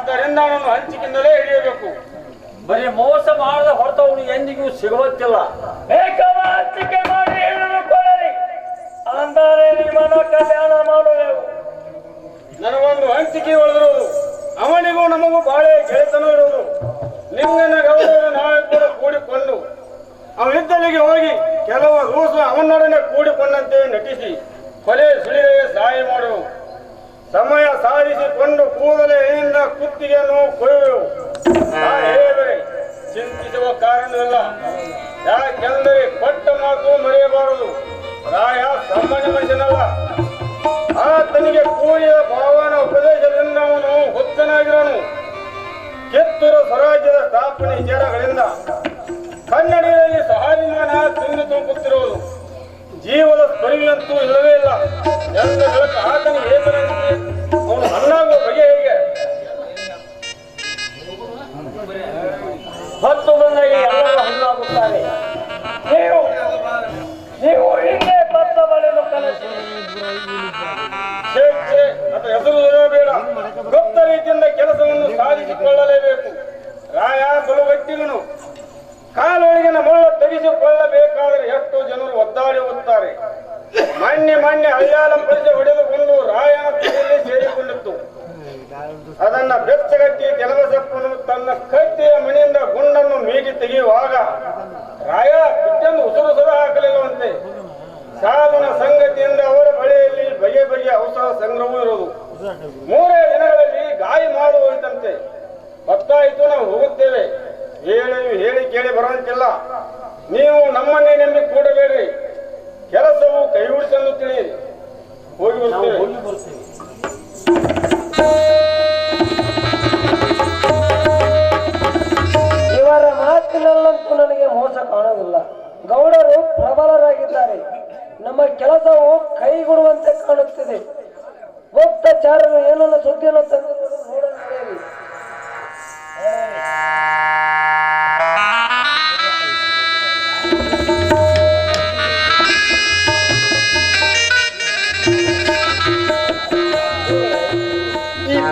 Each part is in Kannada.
ಆದ್ದರಿಂದ ಅವನನ್ನು ಹಂಚಿಕಿಂದಲೇ ಹಿಡಿಯಬೇಕು. ಬರೀ ಮೋಸ ಮಾಡದ ಹೊರತು ಅವನು ಎಂದಿಗೂ ಸಿಗುವಂತಿಲ್ಲ. ಹಂಚಿಕೆ ಮಾಡಿ ಹಿಡಿದುಕೊಳ್ಳಲಿ ಅಂದರೆ ನಿಮ್ಮನ್ನ ಕಲ್ಯಾಣ ಮಾಡುವೆವು. ನನಗೊಂದು ಹಂಚಿಕೆ ಒಳಗಿರೋದು. ಅವನಿಗೂ ನಮಗೂ ಬಾಳೆ ಗೆಳೆತನ ಇರೋದು. ನಿಮ್ಮನ್ನ ಗೌರವ ನಾವೇ ಕೂಡ ಕೂಡಿಕೊಂಡು ಅವನಿದ್ದಲ್ಲಿಗೆ ಹೋಗಿ ಕೆಲವು ರೂಸ ಅವನೊಡನೆ ಕೂಡಿಕೊಂಡಂತೆ ನಟಿಸಿ ಕೊಲೆ ಸುಳಿಗೆ ಸಹಾಯ ಮಾಡುವು ಸಮಯ ಸಾಧಿಸಿಕೊಂಡು ಕೂದಲೇ ಕುತ್ತಿಗೆಯನ್ನು ಕೊಯ್ಯುವೆವು. ಸಾಹೇಬರೇ ಚಿಂತಿಸುವ ಕಾರಣವಿಲ್ಲ. ಯಾಕೆಂದರೆ ಕೊಟ್ಟ ಮಾತು ಮರೆಯಬಾರದು. ರಾಯ ಸಾಮಾನ್ಯ ಮನುಷ್ಯನಲ್ಲ. ಆತನಿಗೆ ಕೂಡಿದ ಭಾವನ ಉಪದೇಶದಿಂದ ಅವನು ಹುಚ್ಚನಾಗಿರೋನು ಕಿತ್ತೂರು ಸ್ವರಾಜ್ಯದ ಸ್ಥಾಪನೆ ಜನಗಳಿಂದ ಕನ್ನಡಿಗರಲ್ಲಿ ಸಹಾಭಿಮಾನ ತುಂಬಿ ತುಂಬುತ್ತಿರುವುದು. ಜೀವದ ಸ್ಪರಿಯಂತೂ ಇಲ್ಲವೇ ಇಲ್ಲ. ಎಂದು ಆತನಿಗೆ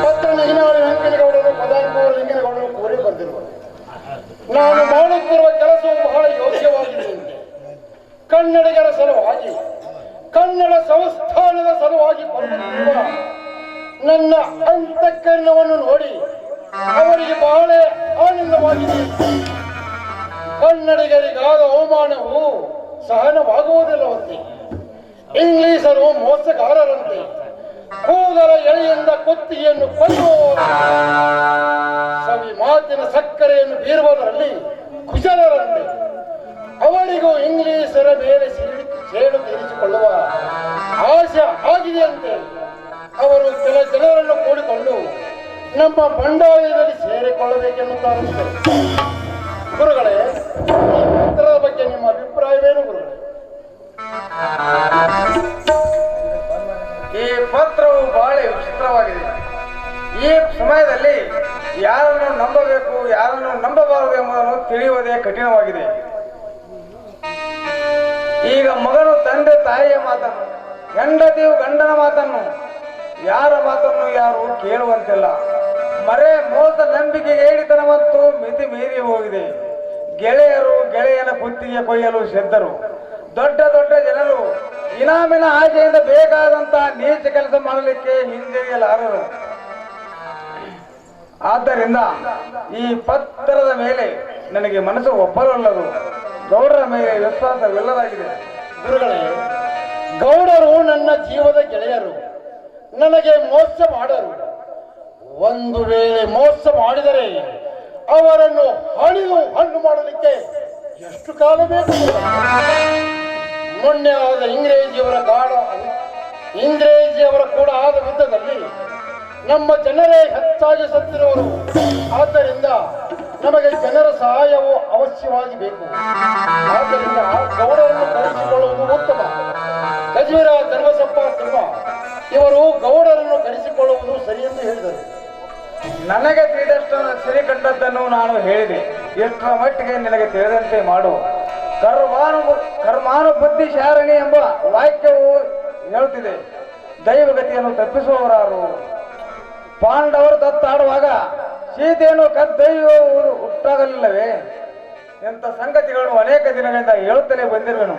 ಈ ಗೌಡರು ನೆಗಿನವರ ವೆಂಕಟಗೌಡರು ಪದಾಂಕೂರು ಲಿಂಗನಗೌಡರು ಕೋರಿ ಬಂದಿರುವರು ನಾನು ಮಾಡುತ್ತಿರುವ ಕೆಲಸವು ಬಹಳ ಯೋಗ್ಯವಾಗಿದೆ. ಕನ್ನಡಿಗರ ಸಲುವಾಗಿ, ಕನ್ನಡ ಸಂಸ್ಥಾನದ ಸಲುವಾಗಿ ಕೊಡುತ್ತಿರುವ ನನ್ನ ಅಂತಃಕರಣವನ್ನು ನೋಡಿ ಅವರಿಗೆ ಬಹಳ ಆನಂದವಾಗಿದೆ. ಕನ್ನಡಿಗರಿಗಾದ ಅವಮಾನವು ಸಹನವಾಗುವುದಿಲ್ಲವಂತೆ ಇಂಗ್ಲಿಷರು ಮೋಸಗಾರರಂತೆ. ಕೂದಲ ಎಳೆಯಿಂದ ಕೊತ್ತಿಗೆಯನ್ನು ಕೊಲ್ಲು ಸವಿ ಮಾತಿನ ಸಕ್ಕರೆಯನ್ನು ಬೀರುವುದರಲ್ಲಿ ಕುಶಲರಂತೆ. ಅವರಿಗೂ ಇಂಗ್ಲಿಷರ ಮೇಲೆ ಸೇಡು ತೀರಿಸಿಕೊಳ್ಳುವ ಆಸೆ ಆಗಿದೆಯಂತೆ. ಅವರು ಕೆಲ ಜನರನ್ನು ಕೂಡಿಕೊಂಡು ನಮ್ಮ ಬಂಡಾಯದಲ್ಲಿ ಸೇರಿಕೊಳ್ಳಬೇಕೆನ್ನುತ್ತಾರಂತೆ. ಗುರುಗಳೇ ಬಗ್ಗೆ ನಿಮ್ಮ ಅಭಿಪ್ರಾಯವೇನು ಗುರುಗಳೇ? ಈ ಪತ್ರವು ಬಹಳ ವಿಚಿತ್ರವಾಗಿದೆ. ಈ ಸಮಯದಲ್ಲಿ ಯಾರನ್ನು ನಂಬಬೇಕು, ಯಾರನ್ನು ನಂಬಬಾರದು ಎಂಬುದನ್ನು ತಿಳಿಯುವುದೇ ಕಠಿಣವಾಗಿದೆ. ಈಗ ಮಗನು, ತಂದೆ, ತಾಯಿಯ ಮಾತನ್ನು ಹೆಂಡತಿಯು ಗಂಡನ ಮಾತನ್ನು, ಯಾರ ಮಾತನ್ನು ಯಾರು ಕೇಳುವಂತಿಲ್ಲ. ಮರೆ ಮೋಸ ನಂಬಿಕೆ ಏಡಿತನ ಮತ್ತು ಮಿತಿ ಮೀರಿ ಹೋಗಿದೆ. ಗೆಳೆಯರು ಗೆಳೆಯನ ಕುತ್ತಿಗೆ ಕೊಯ್ಯಲು ಸಿದ್ಧರು. ದೊಡ್ಡ ದೊಡ್ಡ ಜನರು ಇನಾಮಿನ ಆಯ್ಕೆಯಿಂದ ಬೇಕಾದಂತ ನೀಚ ಕೆಲಸ ಮಾಡಲಿಕ್ಕೆ ಹಿಂಜರಿಯಲಾರರು ಆದ್ದರಿಂದ ಈ ಪತ್ರದ ಮೇಲೆ ನನಗೆ ಮನಸ್ಸು ಒಪ್ಪಲಲ್ಲದು. ಗೌಡರ ಮೇಲೆ ವಿಶ್ವಾಸವಿಲ್ಲದಾಗಿದೆ. ಗುರುಗಳೇ, ಗೌಡರು ನನ್ನ ಜೀವದ ಗೆಳೆಯರು. ನನಗೆ ಮೋಸ ಮಾಡರು. ಒಂದು ವೇಳೆ ಮೋಸ ಮಾಡಿದರೆ ಅವರನ್ನು ಹಣಿದು ಹಣ್ಣು ಮಾಡಲಿಕ್ಕೆ ಎಷ್ಟು ಕಾಲ ಬೇಕು? ಮೊನ್ನೆ ಆದ ಇಂಗ್ರೇಜಿಯವರ ಗಾಢ ಇಂಗ್ರೇಜಿಯವರ ಕೂಡ ಆದ ಯುದ್ಧದಲ್ಲಿ ನಮ್ಮ ಜನರೇ ಹೆಚ್ಚಾಗಿ ಸತ್ತಿರುವರು. ಆದ್ದರಿಂದ ನಮಗೆ ಜನರ ಸಹಾಯವು ಅವಶ್ಯವಾಗಿ ಬೇಕು. ಆದ್ದರಿಂದ ಗೌಡರನ್ನು ಕರೆಸಿಕೊಳ್ಳುವುದು ಉತ್ತಮ. ಗಜವೀರ ಧರ್ಮಸಪ್ಪ ಸಿಂಹ ಇವರು ಗೌಡರನ್ನು ಕರೆಸಿಕೊಳ್ಳುವುದು ಸರಿ ಎಂದು ಹೇಳಿದರು. ನನಗೆ ತಿಳಿದಷ್ಟು ಸರಿ ಕಂಡದ್ದನ್ನು ನಾನು ಹೇಳಿದೆ. ಎಷ್ಟರ ಮಟ್ಟಿಗೆ ನಿನಗೆ ತಿಳಿದಂತೆ ಮಾಡು. ಕರ್ಮಾನು ಕರ್ಮಾನುಬುದ್ಧಿ ಶಾರಣಿ ಎಂಬ ವಾಕ್ಯವು ಹೇಳುತ್ತಿದೆ. ದೈವಗತಿಯನ್ನು ತಪ್ಪಿಸುವವರಾರು. ಪಾಂಡವರು ತತ್ತಾಡುವಾಗ ಸೀತೆಯನ್ನು ಕದ್ದೊಯ್ಯುವುದು ಹುಟ್ಟಾಗಲಿಲ್ಲವೇ? ಎಂಥ ಸಂಗತಿಗಳನ್ನು ಅನೇಕ ದಿನಗಳಿಂದ ಹೇಳುತ್ತಲೇ ಬಂದಿರುವೆನು.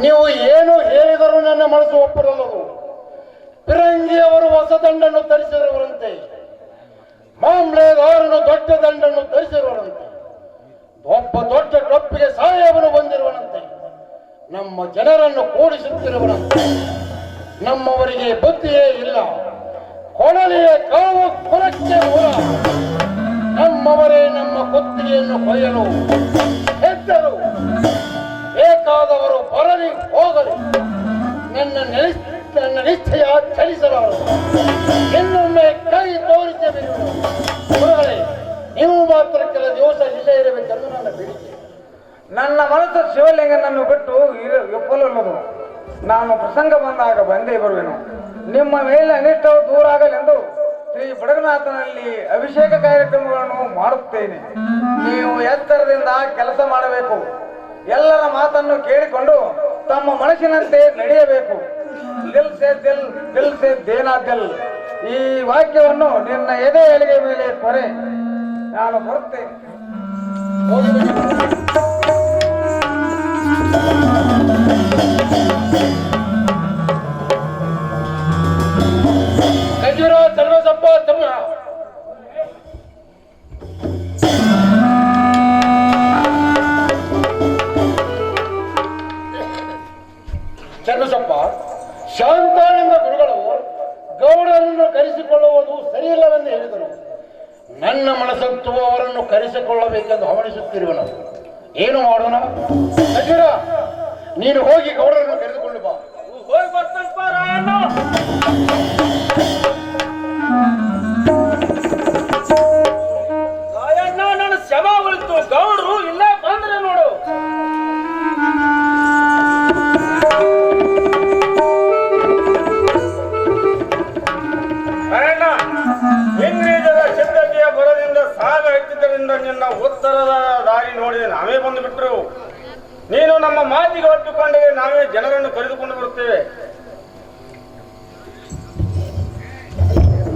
ನೀವು ಏನು ಹೇಳಿದರೂ ನನ್ನ ಮನಸ್ಸು ಒಪ್ಪರಲ್ಲದು ಫಿರಂಗಿ ಅವರು ಹೊಸ ದಂಡನ್ನು ಧರಿಸಿರುವರಂತೆ ಮಾಮ್ಲೆದಾರನು ದೊಡ್ಡ ದಂಡನ್ನು ಧರಿಸಿರುವರಂತೆ ಒಬ್ಬ ದೊಡ್ಡ ಟೊಪ್ಪಿಗೆ ಸಾಹೇಬನು ಬಂದಿರುವನಂತೆ ನಮ್ಮ ಜನರನ್ನು ಕೂಡಿಸುತ್ತಿರುವನಂತೆ. ನಮ್ಮವರಿಗೆ ಬುದ್ಧಿಯೇ ಇಲ್ಲ ಕೊಡಲಿಯ ಕಾವು ಕೊರಕ್ಕೆ ನಮ್ಮವರೇ ನಮ್ಮ ಕುತ್ತಿಗೆಯನ್ನು ಕೊಯ್ಯಲು ಹೆದ್ದರು. ಬೇಕಾದವರು ಬರಲಿ, ಹೋಗಲಿ. ನನ್ನ ನೆಲೆ- ನನ್ನ ನಿಶ್ಚಯ ಚಲಿಸಲಾರದು ಇನ್ನೊಮ್ಮೆ ಕೈ ಗುರುಗಳೇ, ನೀವು ಮಾತ್ರ ಕೆಲ ದಿವಸ ಇಲ್ಲೇ ಇರಬೇಕೆಂದು ನನ್ನ ಬೇಡಿಕೆ. ನನ್ನ ಮನಸ್ಸು ಶಿವಲಿಂಗನನ್ನು ಬಿಟ್ಟು ಎಪ್ಪಲಲ್ಲದು ನಾನು ಪ್ರಸಂಗ ಬಂದಾಗ ಬಂದೇ ಬರುವೆನು. ನಿಮ್ಮ ಮೇಲೆ ಅನಿಷ್ಟವು ದೂರ ಆಗಲೆಂದು ಶ್ರೀ ಬಡಗನಾಥನಲ್ಲಿ ಅಭಿಷೇಕ ಕಾರ್ಯಕ್ರಮಗಳನ್ನು ಮಾಡುತ್ತೇನೆ. ನೀವು ಎತ್ತರದಿಂದ ಕೆಲಸ ಮಾಡಬೇಕು. ಎಲ್ಲರ ಮಾತನ್ನು ಕೇಳಿಕೊಂಡು ತಮ್ಮ ಮನಸ್ಸಿನಂತೆ ನಡೆಯಬೇಕು. ದಿಲ್ ಸೆ ದಿಲ್ ದಿಲ್ ಸೆ ದೇನಾ ದಿಲ್. ಈ ವಾಕ್ಯವನ್ನು ನಿನ್ನ ಎದೆ ಎಲೆಗೆ ಮೇಲೆ ಕೊರೆ. ನಾನು ಬರುತ್ತೇನೆ. ಖಜೂರ ನನ್ನ ಮನಸ್ಸಂತೂ ಅವರನ್ನು ಕರೆಸಿಕೊಳ್ಳಬೇಕೆಂದು ನಾವು ಏನು ಮಾಡೋಣ? ಖಜೂರ ನೀನು ಹೋಗಿ ಗೌಡರನ್ನು ಕರೆದುಕೊಂಡು ಬಾ. ಹೋಗಿ ಉತ್ತರದ ದಾರಿ ನೋಡಿದೆ ನಾವೇ ಬಂದು ಬಿಟ್ಟರು ನೀನು ನಮ್ಮ ಮಾತಿಗೆ ಒಪ್ಪಿಕೊಂಡರೆ ನಾವೇ ಜನರನ್ನು ಕರೆದುಕೊಂಡು ಬರುತ್ತೇವೆ.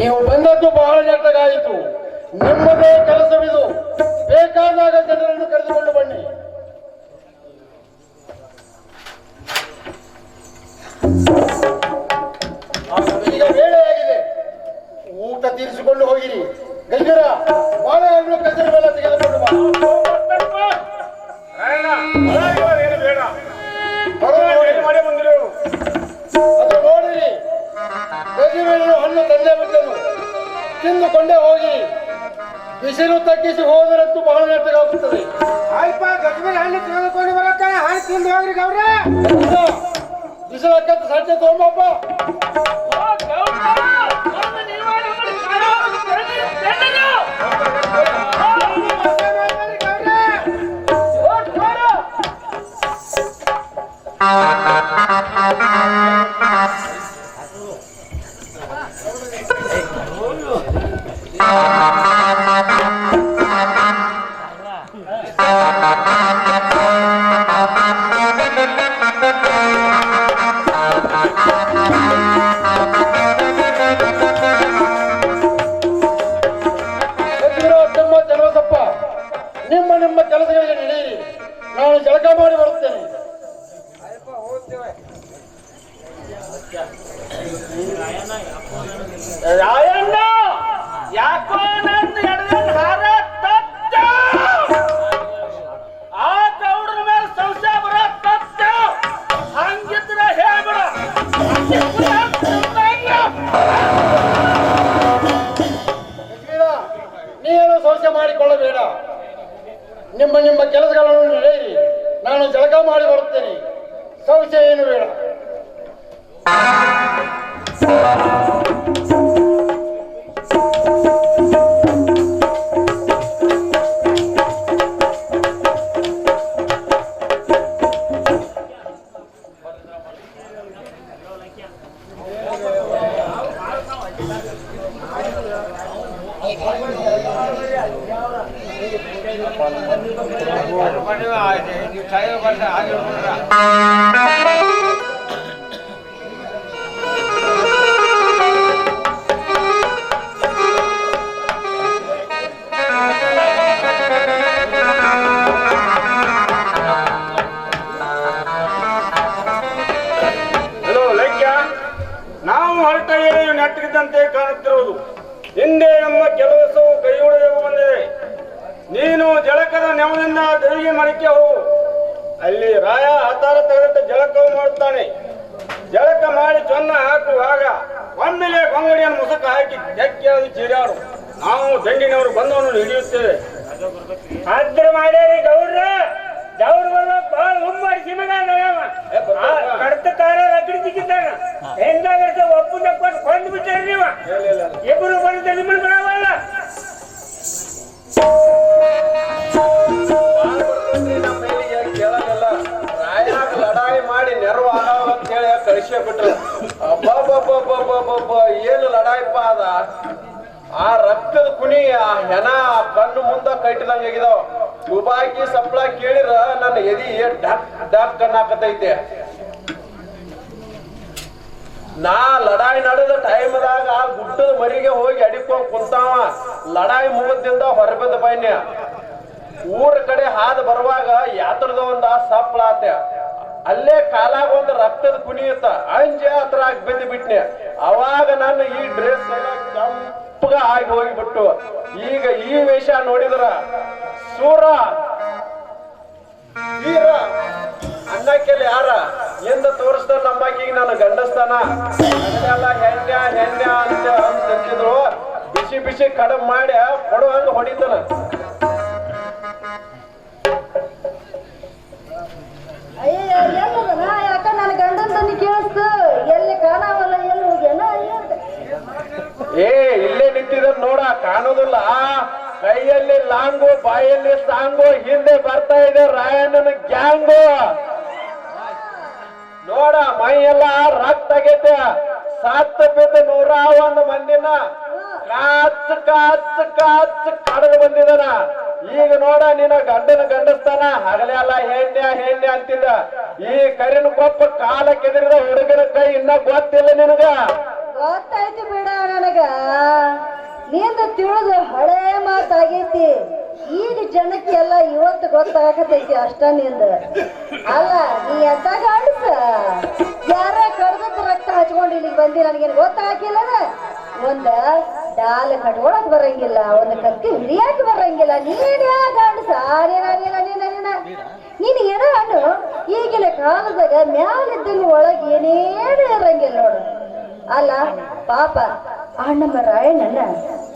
ನೀವು ಬಂದದ್ದು ಬಹಳ ನೆಟ್ಟಗಾಯಿತು ನಿಮ್ಮದೇ ಕೆಲಸವಿದು. ಬೇಕಾದಾಗ ಜನರನ್ನು ಕರೆದುಕೊಂಡು ಬನ್ನಿ. ಈಗ ವೇಳೆಯಾಗಿದೆ ಊಟ ತೀರಿಸಿಕೊಂಡು ಹೋಗಿರಿ. ಗಂಜರ ಬಾಳೆಹಣ್ಣು ಕಸರು ಬೆಲ್ಲ ತೆಗೆದುಕೊಂಡು ಅದು ನೋಡಿರಿ ಗಜಿಬೇಡಲು ಹಣ್ಣು ತಂದೆ ಬಿದ್ದನು ತಿಂದುಕೊಂಡೇ ಹೋಗಿ. ಬಿಸಿಲು ತಗ್ಗಿಸಿ ಹೋದರಂತೂ ಬಹಳ ನೆಟ್ಟಗಾಗುತ್ತದೆ ಆಯ್ಪ ಗಜಮೇಲೆ ಹಣ್ಣು ತೆಗೆದುಕೊಂಡು ಬರಕ್ಕ ಹಣ್ಣು ತಿಂದು ಹೋಗ್ರಿ ಗೌಡ್ರ. ಬಿಸಿಲು ಅಕ್ಕಂತ ಸಜ್ಜೆ ತಗೊಂಬಪ್ಪ. Bye. ನೀನು ಸಮಸ್ಯೆ ಮಾಡಿಕೊಳ್ಳಬೇಡ. ನಿಮ್ಮ ನಿಮ್ಮ ಕೆಲಸಗಳನ್ನು ನಡೆಯಿರಿ. ನಾನು ಜಳಕ ಮಾಡಿ ಬರುತ್ತೇನೆ. ಸಮಸ್ಯೆ ಏನು ಬೇಡ. ನಾವು ದಂಡಿನವರು ಬಂದವನು ಹಿಡಿಯುತ್ತೇವೆ. ಅದ್ರ ಮಾಡ್ಯಾರಿ ಗೌಡ್ರ ಗೌಡ್ರ ಬರ್ಬೇಕು ಬಾಳ ಹುಮ್ಮಾಡಿಸಿ ಮಗ ಕಡತಕಾರ ರಗಡಿ ಸಿಕ್ಕಿದ್ದಾನ. ಹೆಂಗಾಗ ಒಪ್ಪಂದ ಕೊಟ್ಟು ಕೊಂದು ಬಿಟ್ಟಾರಿ ನೀವ. ಇಬ್ಬರು ಬಂದ ಲಡಾಯಿ ಮಾಡಿ ನೆರವು ಆಗಾವ ಅಂತ ಹೇಳಿ ಕಳಿಸೇ ಬಿಟ್ರು ಅಬ್ಬಬ್ಬಬ್ಬಬ್ಬಬ್ಬಬ್ಬ ಏನು ಲಡಾಯಿಪ್ಪ ಅದ? ಆ ರಕ್ತದ ಕುಣಿ, ಆ ಹೆಣ ಕಣ್ಣು ಮುಂದ ಕಟ್ಟಿದಂಗಾಗಿದಾವ ದುಬಾಕಿ ಸಪ್ಳ ಕೇಳಿರ ನನ್ನ ಎದಿ ಡಕ್ ಡಕ್ ಕಣ್ಣಾಕತೈತೆ ನಾ ಲಡಾಯಿ ನಡೆದ ಟೈಮ್ದಾಗ ಆ ಗುಡ್ಡದ ಮರಿಗೆ ಹೋಗಿ ಅಡಿಕೊಂಡ್ ಕುಂತಾವ. ಲಡಾಯಿ ಮುಗದಿಂದ ಹೊರಬಿದ್ದ ಬೈನ್ಯ ಊರ ಕಡೆ ಹಾದು ಬರುವಾಗ ಯಾತ್ರದ ಒಂದ ಸಪ್ಳ ಆತ. ಅಲ್ಲೇ ಕಾಲಾಗ ಒಂದು ರಕ್ತದ ಕುಣಿಯುತ್ತ ಅಂಜೆ ಹತ್ರ ಬಿದ್ದು ಬಿಟ್ನೆ. ಅವಾಗ ನಾನು ಈ ಡ್ರೆಸ್ ಎಲ್ಲ ಕೆಂಪಗ ಆಗಿ ಹೋಗಿಬಿಟ್ಟು. ಈಗ ಈ ವೇಷ ನೋಡಿದ್ರ ಸೂರ. ವೀರ ಅನ್ನಕ್ಕೆಲ್ಲ ಯಾರ? ಎಂದ ತೋರಿಸ್ದ ನಮ್ಮಕ್ಕಿಗೆ ನಾನು ಗಂಡಸ್ತಾನ? ಹೆಣ್ಯ ಹೆಣ್ಯ ಅಂತ ಅಂತಿದ್ರು. ಬಿಸಿ ಬಿಸಿ ಕಡಮ್ ಮಾಡಿ ಕೊಡುವಂಗ ಹೊಡಿತಾನ. ಅಯ್ಯ ಎಲ್ಲದನ ಯಾಕ ನನ್ನ ಗಂಡನ ತನಿ ಕೇಳಿಸ್ತು? ಎಲ್ಲಿ ಕಾಣವಲ್ಲ ಎಲ್ಲಿ ಹೋಗ್ಯಾನ ಏ ನೋಡ, ಕಾಣೋದಿಲ್ಲ. ಕೈಯಲ್ಲಿ ಲಾಂಗು, ಬಾಯಲ್ಲಿ ಸಾಂಗು, ಹಿಂದೆ ಬರ್ತಾ ಇದೆ ರಾಯಣ್ಣನ ಗ್ಯಾಂಗು. ನೋಡ ಮೈ ಎಲ್ಲ ರಕ್ತ ಆಗೈತೆ ಸತ್ತ ಬಿದ್ದ ನೂರ ಒಂದು ಮಂದಿನ ಕಾಚ್ ಕಾಚ್ ಕಾಚ್ ಕಡದು ಬಂದಿದನ ಈಗ ನೋಡ, ನಿನ್ನ ಗಂಡನ ಗಂಡಸ್ತಾನ ಹಗಲೇ ಅಲ್ಲ ಹೆಣ್ಣೆ ಹೆಣ್ಣೆ ಅಂತಿದ್ದ. ಈ ಕರಿನ ಕೊಪ್ಪ ಕಾಲ ಕೆದರಿದ ಹುಡುಗನ ಕೈ ಇನ್ನ ಗೊತ್ತಿಲ್ಲ ನಿನಗ. ಗೊತ್ತಾಯ್ತು ಬಿಡ ನನಗ. ನಿಂದ ತಿಳಿದು ಹಳೆ ಮಾತಾಗೈತಿ. ಈಗ ಜನಕ್ಕೆಲ್ಲ ಇವತ್ತು ಗೊತ್ತಾಗತೈತಿ ಅಷ್ಟ ನಿಂದ. ಅಲ್ಲ, ನೀ ಎಂತ ಕಾಣಿಸ ಯಾರ ಕಡ್ದದ್ದು ರಕ್ತ ಹಚ್ಕೊಂಡು ಇಲ್ಲಿಗೆ ಬಂದಿ ನನಗೇನು ಗೊತ್ತಾಗಿಲ್ಲ ಒಂದ ಡಾಲ್ ಕಟ್ಕೊಳಕ್ ಬರಂಗಿಲ್ಲ, ಒಂದು ಕತ್ತಿ ಹಿಡಿಯಕ್ ಬರಂಗಿಲ್ಲ. ನೀನ್ ಕಾಣಿಸ ನೀನ ಏನ ಅನ್ನು ಈಗಿನ ಕಾಲದಾಗ ಮ್ಯಾಲಿದ್ದಂಗ ಒಳಗೆ ಏನೇನು ಇರಂಗಿಲ್ಲ ನೋಡು. ಅಲ್ಲ, ಪಾಪ ಅಣ್ಣಮ್ಮ ರಾಯಣ್ಣನ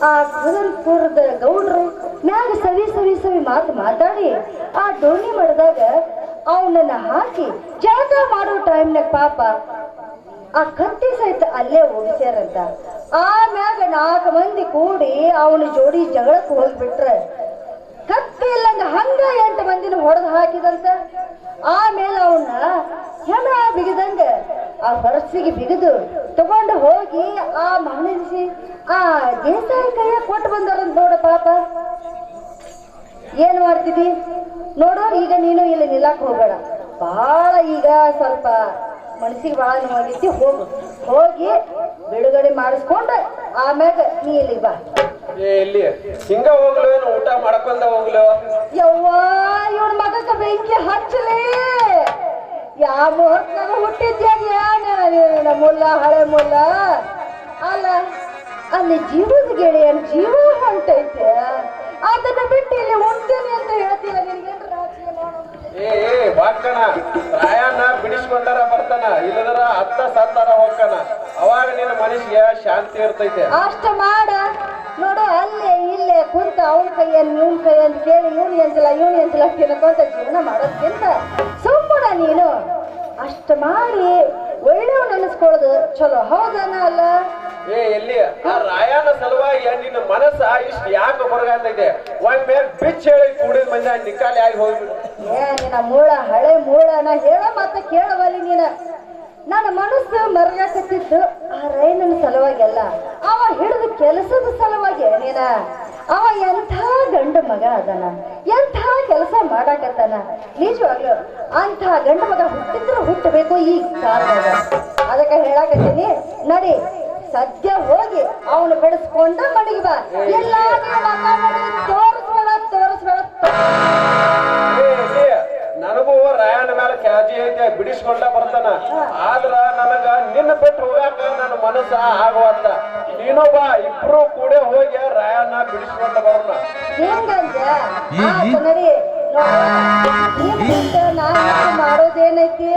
ಆ ಕುದಲ್ಪುರದ ಗೌಡ್ರು ಮ್ಯಾಗ ಸವಿ ಸವಿ ಸವಿ ಮಾತು ಮಾತಾಡಿ ಆ ಡೋಣಿ ಮಾಡಿದಾಗ ಅವನನ್ನ ಹಾಕಿ ಜಳಕ ಮಾಡೋ ಟೈಮ್ನಾಗ ಪಾಪ ಆ ಕತ್ತಿ ಸಹಿತ ಅಲ್ಲೇ ಓಡಿಸ್ಯಾರಂತ ಆಮ್ಯಾಗ ನಾಲ್ಕು ಮಂದಿ ಕೂಡಿ ಅವನ ಜೋಡಿ ಜಗಳಕ್ಕೆ ಹೋಗ್ಬಿಟ್ರೆ ಕತ್ತಿ ಇಲ್ಲಂದ್ರೆ ಹಂಗ ಎಂಟು ಮಂದಿನ ಹೊಡೆದು ಹಾಕಿದಂತ ಆಮೇಲೆ ಅವನ್ನ ಹೆಣ ಬಿಗಿದಂಗ ಆ ಹೊರಸಿಗೆ ಬಿಗಿದು ತಗೊಂಡು ಹೋಗಿ ಆ ಮಹನಿಸಿ ಆ ದೇಸಾಯಿ ಕೈಯ ಕೊಟ್ಟು ಬಂದಾರಂತ ನೋಡ ಪಾಪ. ಏನ್ ಮಾಡ್ತಿದ್ದಿ? ನೋಡು, ಈಗ ನೀನು ಇಲ್ಲಿ ನಿಲ್ಲಕ್ ಹೋಗಬೇಡ. ಬಹಳ ಈಗ ಸ್ವಲ್ಪ ಮನಸ್ಸಿಗೆ ಬಹಳ ನೋವಾಗೈತಿ ಹೋಗು. ಹೋಗಿ ಬಿಡುಗಡೆ ಮಾಡಿಸ್ಕೊಂಡು ಆಮ್ಯಾಗ ನೀ ಇಲ್ಲಿಗೆ ಬಾ. ಏ ಇಲ್ಲಿ ಹಿಂಗ ಹೋಗ್ಲು ಏನು? ಊಟ ಮಾಡ್ಕೊಂಡ ಹೋಗ್ಲು? ಯವ್ವ ಇವನ್ ಮಗಕ್ಕ ಬೆಂಕಿ ಹಚ್ಚಲಿ. ಯಾವ ಮುಹೂರ್ತನಾಗ ಹುಟ್ಟಿದ್ಯಾನ ಮುಲ್ಲ ಹಳೆ ಮುಲ್ಲ. ಅಲ್ಲ ಅಲ್ಲಿ ಜೀವದ ಗೆಳೆಯನ್ ಜೀವ ಹೊಂಟೈತೆ? ಅದನ್ನ ಬಿಟ್ಟು ಇಲ್ಲಿ ಉಣ್ತೀನಿ ಅಂತ ಹೇಳ್ತೀಯ ನಿನ್ಗೇನ್ರ ರಾಜಕೀಯ ಮಾಡೋದು? ಏ ಏ ಬಾಕಣ ರಾಯಣ್ಣ ಬಿಡಿಸ್ಕೊಂಡಾರ ಬರ್ತಾನ. ಇಲ್ಲದರ ಅತ್ತ ಸತ್ತಾರ ಹೋಗ್ತಾನ. ಅವಾಗ ನಿನ್ನ ಮನಸ್ಸಿಗೆ ಶಾಂತಿ ಇರ್ತೈತೆ. ಅಷ್ಟ ಮಾಡ. ಅವನ ಕೈಯಲ್ಲಿ ಇವನ್ ಕೈಯಲ್ಲಿ ಕೇಳಿ ಇವ್ನು ಎಂಚಲ ಇವ್ನು ಎಂಚಲ ತಿನ್ಕೊಂತ ಜೀವನ ಮಾಡೋದ್ಕಿಂತ ಸುಮ್ಮನ ನೀನು. ಅಷ್ಟ ಮಾಡಿ ಒಳ್ಳೆಯವ್ ಅನಿಸ್ಕೊಳ್ಳೋದು ಚಲೋ. ಹೌದನ ಅಲ್ಲ? ಏ ಎಲ್ಲಿ? ಆ ರಾಯನ ಸಲುವಾಗಿ ನಿನ್ನ ಮನಸ್ಸ ಇಷ್ಟ ಯಾಕೆ ಹೊರಗಾತೈತೆ ಒಮ್ಮೆ ಬಿಚ್ಚ ಹೇಳಿ ಕೂಡಿದ ಮಂದಿ ನಿಕಾಲಿ ಆಗಿ ಹೋಗ್ಬಿಡು. ಏ ನಿನ್ನ ಮೂಳ ಹಳೆ ಮೂಳ ನಾ ಹೇಳ ಮಾತ ಕೇಳವಲ್ಲಿ ನೀನ. ನನ್ನ ಮನಸ್ಸು ಮರಗಾಕತ್ತಿದ್ದು ಆ ರೈನನ ಸಲುವಾಗಿ ಅಲ್ಲ ಅವ ಹಿಡಿದ ಕೆಲಸದ ಸಲುವಾಗಿ ನೀನ. ಅವ ಎಂಥ ಗಂಡು ಮಗ ಅದನ? ಎಂಥ ಕೆಲಸ ಮಾಡಾಕತ್ತಾನ? ನಿಜವಾಗ್ಲು ಅಂಥ ಗಂಡು ಮಗ ಹುಟ್ಟಿದ್ರೆ ಹುಟ್ಟಬೇಕು ಈ ಕಾಲದಾಗ. ಅದಕ್ಕೆ ಹೇಳಾಕತ್ತೀನಿ, ನಡಿ, ಸದ್ಯ ಹೋಗಿ ಅವನು ಬೆಳೆಸ್ಕೊಂಡ ಮಡಗಿ ಬಾ. ಇಲ್ಲ ತೋರಿಸ್ಬೇಡ ತೋರಿಸ್ಬೇಡ ನನಗೂ ರಾಯಣ್ಣ ಮೇಲೆ ಕ್ಯಾಜಿ ಐತೆ, ಬಿಡಿಸ್ಕೊಂಡ ಬರ್ತಾನ. ಆದ್ರ ನನಗ ನಿನ್ನ ಬಿಟ್ಟು ಹೋಗಾಕ ನನ್ನ ಮನಸ್ಸ ಆಗುವಂತ ನೀನು ಬಾ ಇಬ್ರು ಕೂಡ ಹೋಗಿ ರಾಯಣ್ಣ ಬಿಡಿಸ್ಕೊಂಡ ಬರೋಣ. ಮಾಡೋದೇನೈತಿ?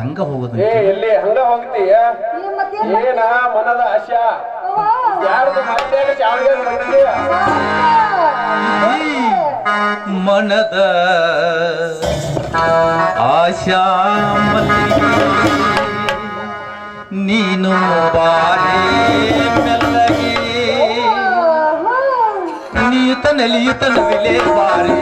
ಹಂಗ ಹೋಗೋದು ಏ ಎಲ್ಲಿ ಹಂಗ ಹೋಗ್ತೀಯ? ಏನ ಮನದ ಆಶಾ. ಯಾರ್ದು ಬರ್ತೀಯ ಮನದ ಆಶಾ ನೀನು ಬಾರೇ ಮೆಲ್ಲಗೆ ನಿಯುತ ನಲಿಯುತ ನವಿಲೆ ಬಾರಿ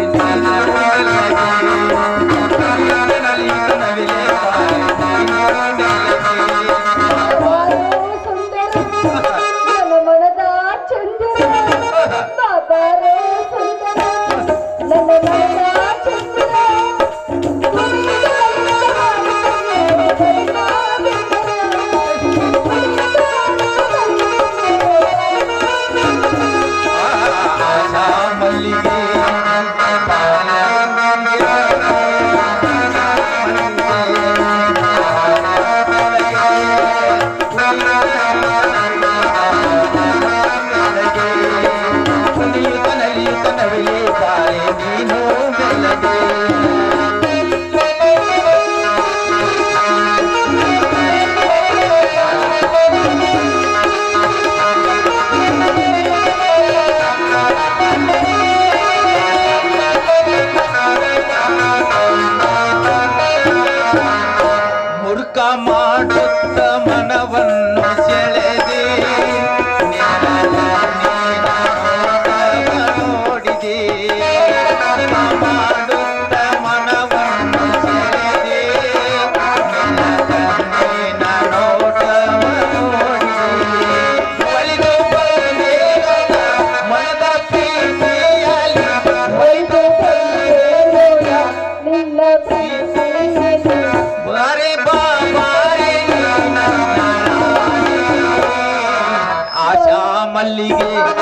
ಮಲ್ಲಿಗೆ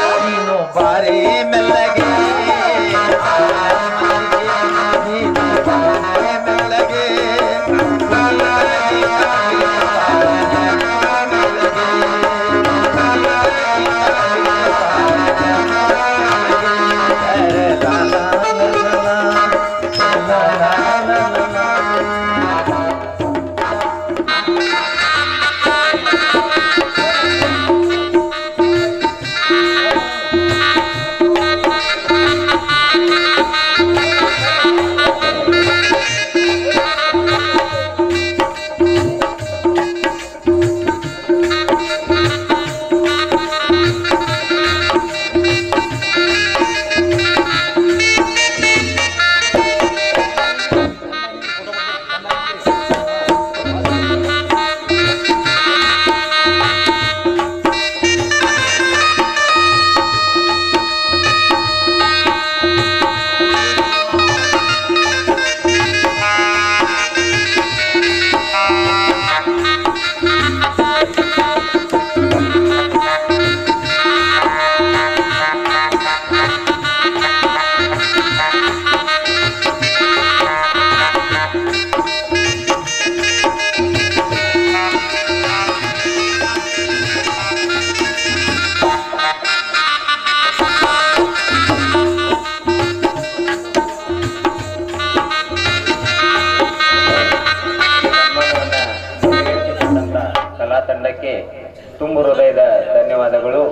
ಧನ್ಯವಾದಗಳು.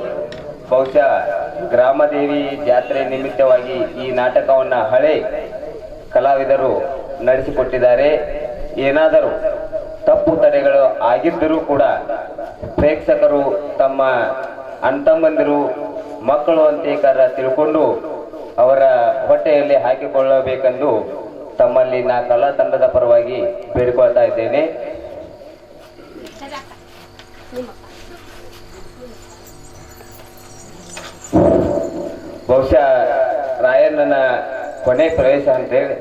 ಬಹುಶಃ ಗ್ರಾಮದೇವಿ ಜಾತ್ರೆ ನಿಮಿತ್ತವಾಗಿ ಈ ನಾಟಕವನ್ನು ಹಳೆ ಕಲಾವಿದರು ನಡೆಸಿಕೊಟ್ಟಿದ್ದಾರೆ. ಏನಾದರೂ ತಪ್ಪು ತಡೆಗಳು ಆಗಿದ್ದರೂ ಕೂಡ ಪ್ರೇಕ್ಷಕರು ತಮ್ಮ ಅಣ್ತಮ್ಮಂದಿರು ಮಕ್ಕಳು ಅಂತೇಕಾರ ತಿಳ್ಕೊಂಡು ಅವರ ಹೊಟ್ಟೆಯಲ್ಲಿ ಹಾಕಿಕೊಳ್ಳಬೇಕೆಂದು ತಮ್ಮಲ್ಲಿ ನಾ ಕಲಾ ತಂಡದ ಪರವಾಗಿ ಬೇಡಿಕೊಳ್ತಾ ಇದ್ದೇನೆ. ಬಹುಶಃ ರಾಯಣ್ಣನ ಕೊನೆ ಪ್ರವೇಶ ಅಂತೇಳಿ